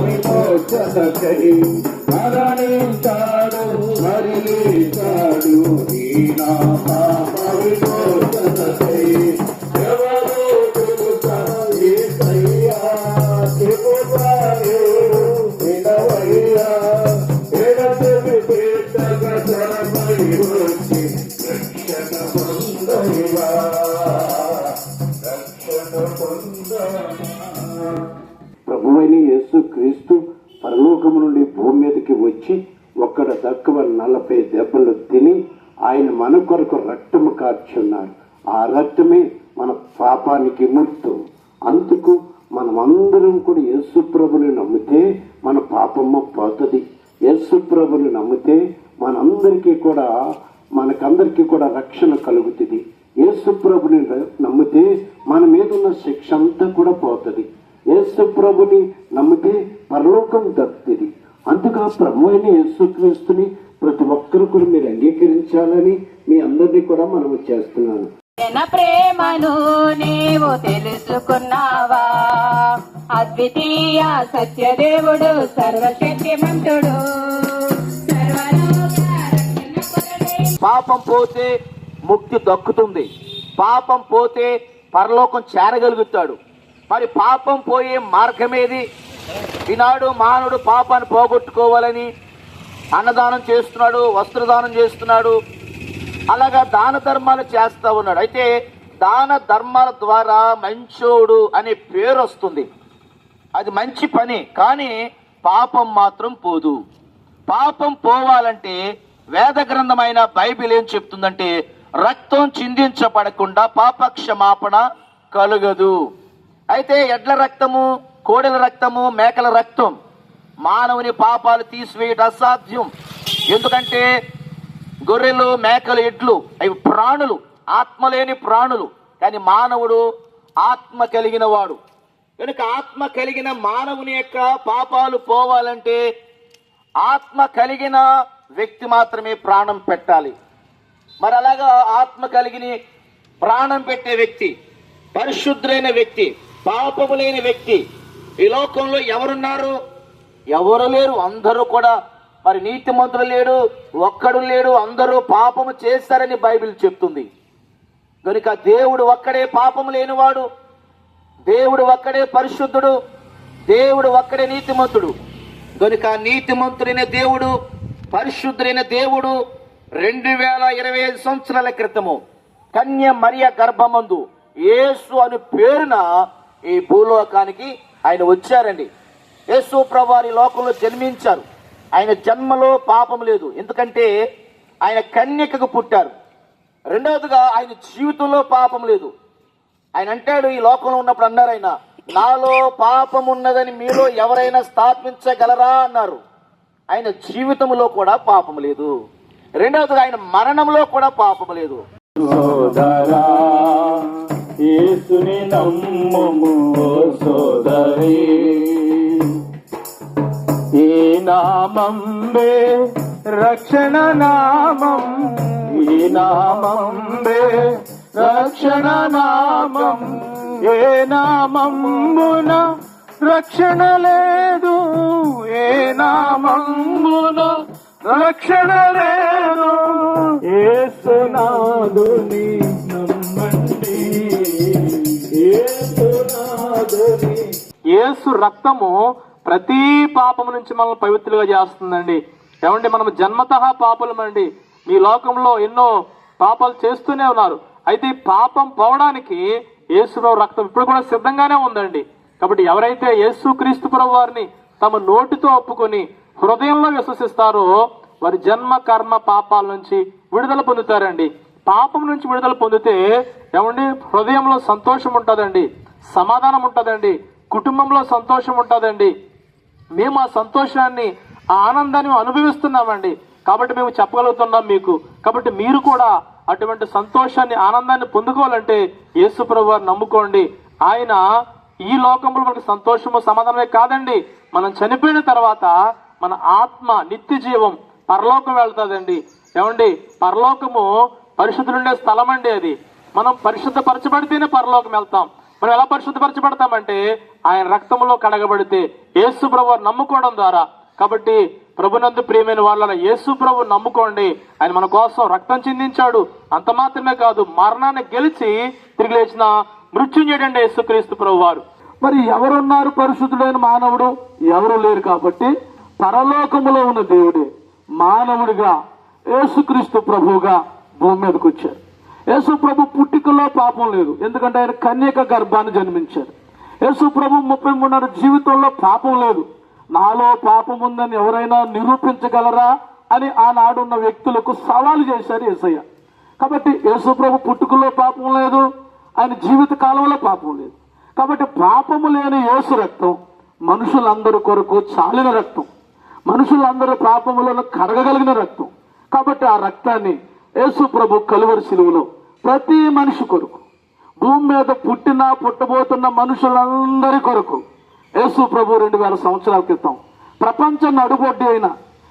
విమోచనకై మరణించాడు మరి లేచాడు ఈ నా పాప విమోచనకై ఎవరో తెలుసా యేసయ్యా చెబుతాను వినవయ్యా ఎడతెగ పెట్టగా ధరమై వచ్చి అందుకు మనమందరం కూడా యేసు ప్రభుని నమ్మితే మన పాపమ్మ పోతుంది. యేసుప్రభుని నమ్మితే మనందరికీ కూడా మనకందరికీ కూడా రక్షణ కలుగుతుంది. యేసు ప్రభుని నమ్మితే మన మీద ఉన్న శిక్ష అంతా కూడా పోతుంది. యేసుప్రభుని నమ్మితే పరలోకం దక్కుతుంది. అందుకు ఆ ప్రభు అయిన యేసుక్రీస్తుని ప్రతి ఒక్కరు కూడా మీరు అంగీకరించాలని మీ అందరినీ కూడా మనం చేస్తున్నాను. జన ప్రేమను నీవు తెలుసుకున్నావా? అద్వితీయ సత్యదేవుడు సర్వశక్తిమంతుడు. పాపం పోతే ముక్తి దక్కుతుంది. పాపం పోతే పరలోకం చేరగలుగుతాడు. మరి పాపం పోయే మార్గమేది? ఈనాడు మానవుడు పాపాన్ని పోగొట్టుకోవాలని అన్నదానం చేస్తున్నాడు వస్త్రదానం చేస్తున్నాడు అలాగా దాన ధర్మాలు చేస్తా ఉన్నాడు. అయితే దాన ధర్మాల ద్వారా మంచోడు అనే పేరు వస్తుంది. అది మంచి పని కానీ పాపం మాత్రం పోదు. పాపం పోవాలంటే వేద గ్రంథమైన బైబిల్ ఏం చెప్తుందంటే రక్తం చిందించబడకుండా పాప క్షమాపణ కలుగదు. అయితే ఎడ్ల రక్తము కోడెల రక్తము మేకల రక్తం మానవుని పాపాలు తీసివేయటం అసాధ్యం. ఎందుకంటే గొర్రెలు మేకలు ఎడ్లు అవి ప్రాణులు ఆత్మ లేని ప్రాణులు. కానీ మానవుడు ఆత్మ కలిగిన వాడు. కనుక ఆత్మ కలిగిన మానవుని యొక్క పాపాలు పోవాలంటే ఆత్మ కలిగిన వ్యక్తి మాత్రమే ప్రాణం పెట్టాలి. మరి అలాగా ఆత్మ కలిగిన ప్రాణం పెట్టే వ్యక్తి పరిశుద్ధులైన వ్యక్తి పాపము లేని వ్యక్తి ఈ లోకంలో ఎవరున్నారు? ఎవరు లేరు? అందరూ కూడా మరి నీతిమంతుడు లేడు ఒక్కడు లేడు అందరూ పాపము చేస్తారని బైబిల్ చెప్తుంది. కనుక దేవుడు ఒక్కడే పాపము లేనివాడు దేవుడు ఒక్కడే పరిశుద్ధుడు దేవుడు ఒక్కడే నీతిమంతుడు. కనుక నీతిమంతుడైన దేవుడు పరిశుద్ధుడైన దేవుడు రెండు వేల ఇరవై ఐదు సంవత్సరాల క్రితము కన్య మరియ గర్భమందు యేసు అని పేరున ఈ భూలోకానికి ఆయన వచ్చారండి. యేసు ప్రభువారి లోకంలో జన్మించారు. ఆయన జన్మలో పాపం లేదు. ఎందుకంటే ఆయన కన్యకకు పుట్టారు. రెండవదిగా ఆయన జీవితంలో పాపం లేదు. ఆయన అంటాడు ఈ లోకంలో ఉన్నప్పుడు అన్నారు ఆయన నాలో పాపం ఉన్నదని మీలో ఎవరైనా స్థాపించగలరా? అన్నారు. ఆయన జీవితంలో కూడా పాపం లేదు. రెండవదిగా ఆయన మరణంలో కూడా పాపం లేదు. సోదరా ఈ నామంబే రక్షణ నామం. ఈ నామంబే రక్షణ నామం. ఏ నామంబున రక్షణ లేదు ఏ నామంబున రక్షణ లేదు. ఏసునాదుని నమ్మండి ఏసునాదుని యేసు రక్తము ప్రతి పాపము నుంచి మనల్ని పవిత్రులుగా చేస్తుందండి. ఏమంటే మనం జన్మత పాపలమండి. మీ లోకంలో ఎన్నో పాపాలు చేస్తూనే ఉన్నారు. అయితే పాపం పోవడానికి యేసులో రక్తం ఇప్పుడు కూడా సిద్ధంగానే ఉందండి. కాబట్టి ఎవరైతే యేసు క్రీస్తుపురం వారిని తమ నోటితో ఒప్పుకొని హృదయంలో విశ్వసిస్తారో వారి జన్మ కర్మ పాపాల నుంచి విడుదల పొందుతారండి. పాపం నుంచి విడుదల పొందితే ఏమండి హృదయంలో సంతోషం ఉంటుందండి సమాధానం ఉంటుందండి కుటుంబంలో సంతోషం ఉంటుందండి. మేము ఆ సంతోషాన్ని ఆ ఆనందాన్ని అనుభవిస్తున్నామండి. కాబట్టి మేము చెప్పగలుగుతున్నాం మీకు. కాబట్టి మీరు కూడా అటువంటి సంతోషాన్ని ఆనందాన్ని పొందుకోవాలంటే యేసు ప్రభు నమ్ముకోండి. ఆయన ఈ లోకంలో మనకు సంతోషము సమాధానమే కాదండి. మనం చనిపోయిన తర్వాత మన ఆత్మ నిత్య జీవం పరలోకం వెళ్తుందండి. ఏమండి? పరలోకము పరిశుద్ధులుండే స్థలం అండి అది. మనం పరిశుద్ధపరచబడితేనే పరలోకం వెళ్తాం. మనం ఎలా పరిశుద్ధపరచబడతామంటే ఆయన రక్తంలో కడగబడితే యేసు ప్రభు నమ్ముకోవడం ద్వారా. కాబట్టి ప్రభునందు ప్రియమైన వాళ్ళ యేసు ప్రభు నమ్ముకోండి. ఆయన మన కోసం రక్తం చిందించాడు. అంత మాత్రమే కాదు మరణాన్ని గెలిచి తిరిగి లేచిన మృత్యుంజడండి యేసుక్రీస్తు ప్రభు వారు. మరి ఎవరున్నారు పరిశుద్ధుడైన మానవుడు? ఎవరు లేరు కాబట్టి పరలోకములో ఉన్న దేవుడే మానవుడిగా యేసుక్రీస్తు ప్రభువుగా భూమి మీదకి వచ్చారు యేసుప్రభు పుట్టికలో పాపం లేదు. ఎందుకంటే ఆయన కన్యక గర్భాన్ని జన్మించారు యేసుప్రభు ముప్పై మూడున్నర జీవితంలో పాపం లేదు. నాలో పాపం ఉందని ఎవరైనా నిరూపించగలరా అని ఆనాడున్న వ్యక్తులకు సవాలు చేశారు యేసయ్య. కాబట్టి యేసుప్రభు పుట్టుకలో పాపం లేదు. ఆయన జీవిత కాలంలో పాపం లేదు. కాబట్టి పాపము లేని యేసు రక్తం మనుషులందరి కొరకు చాలిన రక్తం. మనుషులందరి పాపములను కడగగలిగిన రక్తం. కాబట్టి ఆ రక్తాన్ని యేసు ప్రభు కలువరి శిలువలో ప్రతి మనిషి కొరకు భూమి మీద పుట్టిన పుట్టబోతున్న మనుషులందరి కొరకు యేసు ప్రభు రెండు వేల సంవత్సరాల క్రితం ప్రపంచ నడుబొడ్డి అయిన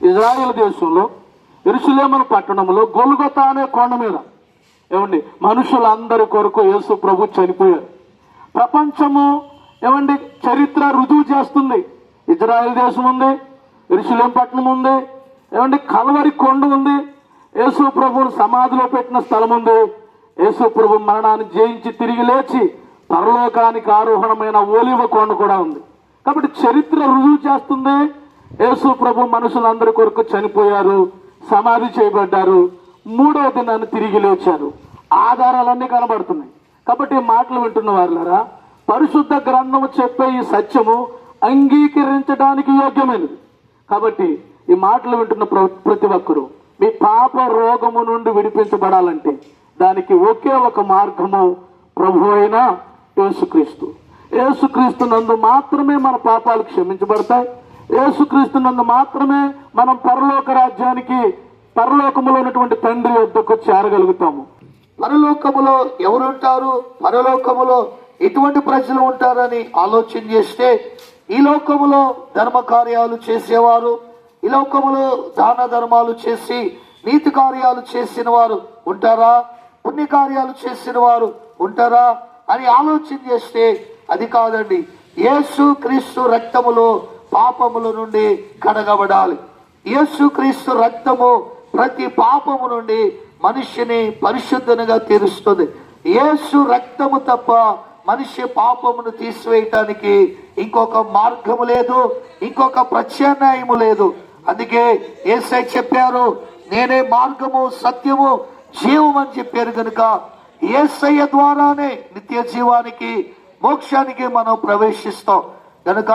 ఇజ్రాయెల్ దేశంలో ఇరుసులేమన పట్టణంలో గొలుగొత అనే కొండ మీద ఏమండి మనుషులందరి కొరకు యేసు ప్రభు చనిపోయారు ప్రపంచము ఏమండి చరిత్ర రుజువు చేస్తుంది. ఇజ్రాయెల్ దేశం ఉంది ఇరుసులేం పట్టణం ఉంది ఏమండి కలవరి కొండ ఉంది యేసు ప్రభువును సమాధిలో పెట్టిన స్థలం ఉంది. యేసు ప్రభు మరణాన్ని జయించి తిరిగి లేచి పరలోకానికి ఆరోహణమైన ఓలివ కొండ కూడా ఉంది. కాబట్టి చరిత్ర రుజువు చేస్తుంది. యేసు ప్రభు మనుషులందరి కొరకు చనిపోయారు సమాధి చేయబడ్డారు మూడవ దినాన్ని తిరిగి లేచారు. ఆధారాలన్నీ కనబడుతున్నాయి. కాబట్టి మాటలు వింటున్న వారులారా పరిశుద్ధ గ్రంథము చెప్పే ఈ సత్యము అంగీకరించడానికి యోగ్యమైనది. కాబట్టి ఈ మాటలు వింటున్న ప్ర- ప్రతి ఒక్కరూ మీ పాప రోగము నుండి విడిపించబడాలంటే దానికి ఒకే ఒక మార్గము ప్రభు అయిన యేసుక్రీస్తు. యేసుక్రీస్తు నందు మాత్రమే మన పాపాలు క్షమించబడతాయి. యేసుక్రీస్తు నందు మాత్రమే మనం పరలోక రాజ్యానికి పరలోకములో ఉన్నటువంటి తండ్రి వద్దకు చేరగలుగుతాము. పరలోకములో ఎవరుంటారు పరలోకములో ఎటువంటి ప్రజలు ఉంటారని ఆలోచన చేస్తే ఈ లోకములో ధర్మ కార్యాలు చేసేవారు ఈ లోకములో దాన ధర్మాలు చేసి నీతి కార్యాలు చేసిన వారు ఉంటారా? పుణ్య కార్యాలు చేసిన వారు ఉంటారా అని ఆలోచన చేస్తే అది కాదండి. యేసు క్రీస్తు రక్తములో పాపముల నుండి కడగబడాలి. యేసు క్రీస్తు రక్తము ప్రతి పాపము నుండి మనిషిని పరిశుద్ధనగా తీరుస్తుంది. యేసు రక్తము తప్ప మనిషి పాపమును తీసివేయటానికి ఇంకొక మార్గము లేదు ఇంకొక ప్రత్యామ్నాయము లేదు. అందుకే ఏసై చెప్పారు నేనే మార్గము సత్యము జీవం అని చెప్పారు కనుక ఏసయ్య ద్వారానే నిత్య జీవానికి మోక్షానికి మనం ప్రవేశిస్తాం. కనుక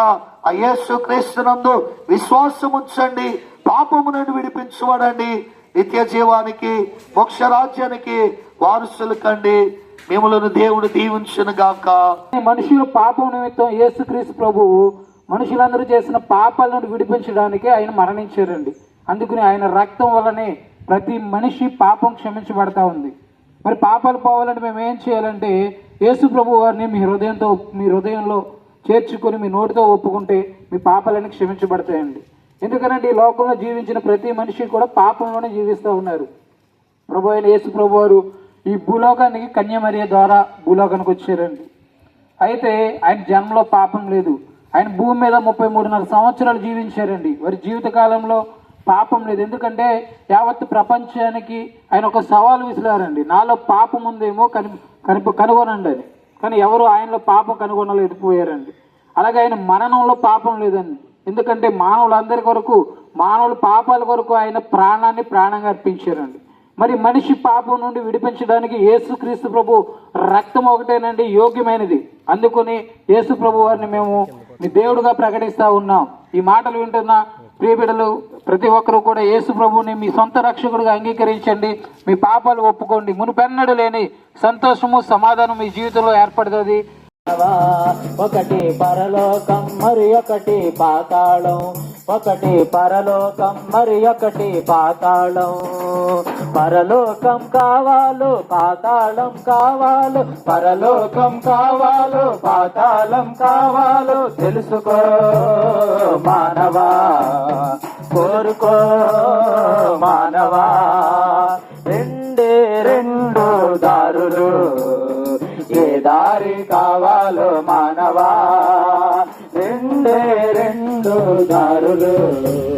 ఆ యేసు క్రీస్తునందు విశ్వాసం ఉంచండి పాపము నుండి విడిపించబడండి నిత్య జీవానికి మోక్ష రాజ్యానికి వారసులు కండి. మిమ్మలను దేవుడు దీవించును గాక. మనుషుల పాపం నిమిత్తం యేసుక్రీస్తు ప్రభువు మనుషులందరూ చేసిన పాపాలను విడిపించడానికి ఆయన మరణించారండి. అందుకని ఆయన రక్తం వల్లనే ప్రతి మనిషి పాపం క్షమించబడతా ఉంది. మరి పాపాలు పోవాలంటే మేము ఏం చేయాలంటే యేసు ప్రభు వారిని మీ హృదయంతో మీ హృదయంలో చేర్చుకొని మీ నోటితో ఒప్పుకుంటే మీ పాపాలన్నీ క్షమించబడతాయండి. ఎందుకనంటే ఈ లోకంలో జీవించిన ప్రతి మనిషి కూడా పాపంలోనే జీవిస్తూ ఉన్నారు. ప్రభు అయిన యేసు ప్రభు వారు ఈ భూలోకానికి కన్యమరియ ద్వారా భూలోకానికి వచ్చారండి. అయితే ఆయన జన్మలో పాపం లేదు. ఆయన భూమి మీద ముప్పై మూడున్నర సంవత్సరాలు జీవించారండి. వారి జీవితకాలంలో పాపం లేదు. ఎందుకంటే యావత్ ప్రపంచానికి ఆయన ఒక సవాలు విసిరారండి నాలో పాపం ఉందేమో కని కనిప కనుగొనండి అని కానీ ఎవరు ఆయనలో పాపం కనుగొనలేకపోయారండి. అలాగే ఆయన మరణంలో పాపం లేదండి. ఎందుకంటే మానవులందరి కొరకు మానవుల పాపాల కొరకు ఆయన ప్రాణాన్ని ప్రాణంగా అర్పించారండి. మరి మనిషి పాపం నుండి విడిపించడానికి యేసుక్రీస్తు ప్రభు రక్తం ఒకటేనండి యోగ్యమైనది. అందుకొని యేసు ప్రభు వారిని మేము మీ దేవుడుగా ప్రకటిస్తూ ఉన్నాం. ఈ మాటలు వింటున్న ప్రియబిడలు ప్రతి ఒక్కరూ కూడా యేసు ప్రభుని మీ సొంత రక్షకుడిగా అంగీకరించండి. మీ పాపాలు ఒప్పుకోండి. మునుపెన్నడు లేని సంతోషము సమాధానం మీ జీవితంలో ఏర్పడుతుంది. ఒకటి పరలోకం మరి ఒకటి పాతాళం. ఒకటి పరలోకం మరి ఒకటి పాతాళం. పరలోకం కావాలో పాతాళం కావాలో పరలోకం కావాలో పాతాళం కావాలో తెలుసుకో మానవా కోరుకో మానవా. రెండే రెండు దారులు ఏ దారి కావాలో మానవా. రెండే రెండు దారులు.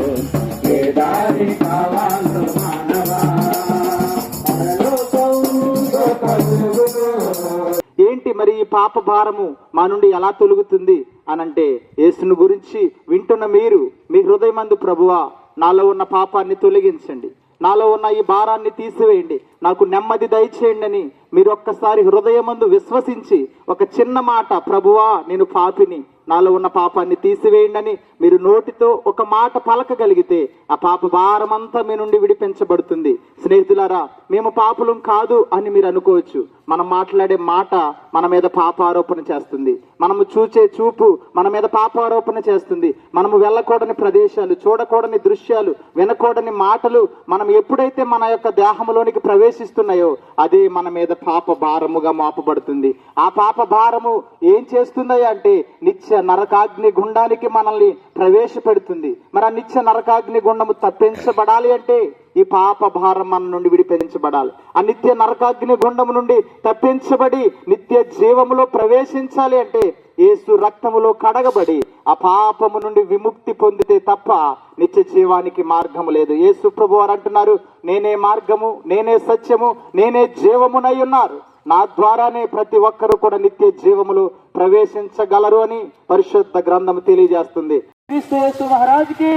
మరి ఈ పాప భారము మా నుండి ఎలా తొలుగుతుంది అనంటే యేసును గురించి వింటున్న మీరు మీ హృదయమందు ప్రభువా నాలో ఉన్న పాపాన్ని తొలగించండి. నాలో ఉన్న ఈ భారాన్ని తీసివేయండి. నాకు నెమ్మది దయచేయండి అని మీరు ఒక్కసారి హృదయమందు విశ్వసించి ఒక చిన్న మాట ప్రభువా నేను పాపిని. నాలో ఉన్న పాపాన్ని తీసివేయండి అని మీరు నోటితో ఒక మాట పలకగలిగితే ఆ పాప భారమంతా మీ నుండి విడిపించబడుతుంది. స్నేహితులారా మేము పాపులం కాదు అని మీరు అనుకోవచ్చు. మనం మాట్లాడే మాట మన మీద పాపారోపణ చేస్తుంది. మనము చూచే చూపు మన మీద పాపారోపణ చేస్తుంది. మనము వెళ్ళకూడని ప్రదేశాలు చూడకూడని దృశ్యాలు వినకూడని మాటలు మనం ఎప్పుడైతే మన యొక్క దేహంలోనికి ప్రవేశిస్తున్నాయో అదే మన మీద పాప భారముగా మాపబడుతుంది. ఆ పాప భారము ఏం చేస్తుందయ్యా అంటే నిత్య నరకాగ్ని గుండానికి మనల్ని ప్రవేశపెడుతుంది. మరి ఆ నిత్య నరకాగ్ని గుండము తప్పించబడాలి అంటే ఈ పాప భారం మన నుండి విడిపించబడాలి. ఆ నిత్య నరకాగ్ని గుండము నుండి తప్పించబడి నిత్య జీవములో ప్రవేశించాలి అంటే యేసు రక్తములో కడగబడి ఆ పాపము నుండి విముక్తి పొందితే తప్ప నిత్య జీవానికి మార్గము లేదు. యేసు ప్రభు వారు అంటున్నారు నేనే మార్గము నేనే సత్యము నేనే జీవమునై ఉన్నారు. నా ద్వారానే ప్రతి ఒక్కరూ కూడా నిత్య జీవములు ప్రవేశించగలరు అని పరిశుద్ధ గ్రంథం తెలియజేస్తుంది. క్రీస్తు మహారాజుకి.